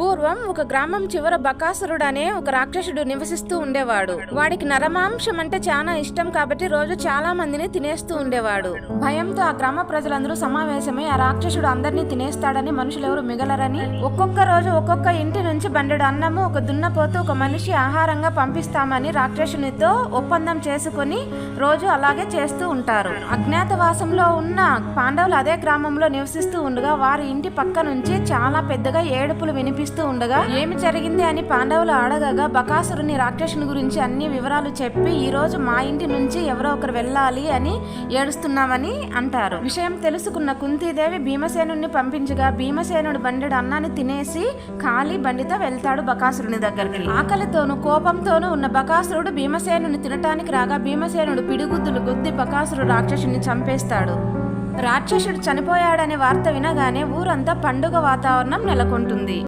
పూర్వం ఒక గ్రామం చివర బకాసురుడు అనే ఒక రాక్షసుడు నివసిస్తూ ఉండేవాడు. వాడికి నరమాంసం అంటే చాలా ఇష్టం కాబట్టి రోజు చాలా మందిని తినేస్తూ ఉండేవాడు. భయంతో ఆ గ్రామ ప్రజలందరూ సమావేశమై ఆ రాక్షసుడు అందరినీ తినేస్తాడని మనుషులెవరు మిగలరని ఒక్కొక్క రోజు ఒక్కొక్క ఇంటి నుంచి బండెడు అన్నము ఒక దున్నపోతు ఒక మనిషి ఆహారంగా పంపిస్తామని రాక్షసునితో ఒప్పందం చేసుకుని రోజు అలాగే చేస్తూ ఉంటారు. అజ్ఞాతవాసంలో ఉన్న పాండవులు అదే గ్రామంలో నివసిస్తూ ఉండగా వారి ఇంటి పక్క నుంచి చాలా పెద్దగా ఏడుపులు వినిపిస్తూ ఉండగా ఏమి జరిగింది అని పాండవులు అడగగా బకాసురుని రాక్షసుని గురించి అన్ని వివరాలు చెప్పి ఈ రోజు మా ఇంటి నుంచి ఎవరో ఒకరు వెళ్ళాలి అని ఏడుస్తున్నామని అంటారు. విషయం తెలుసుకున్న కుంతీదేవి భీమసేనుడిని పంపించగా భీమసేనుడు బండెడు అన్నాన్ని తినేసి ఖాళీ బండితో వెళ్తాడు బకాసురుని దగ్గరికి. ఆకలితోనూ కోపంతోనూ ఉన్న బకాసురుడు భీమసేనుని తినటానికి రాగా భీమసేనుడు పిడిగుద్దులు గుద్ది బకాసురుడు రాక్షసుని చంపేస్తాడు. రాక్షసుడు చనిపోయాడనే వార్త వినగానే ఊరంతా పండుగ వాతావరణం నెలకొంటుంది.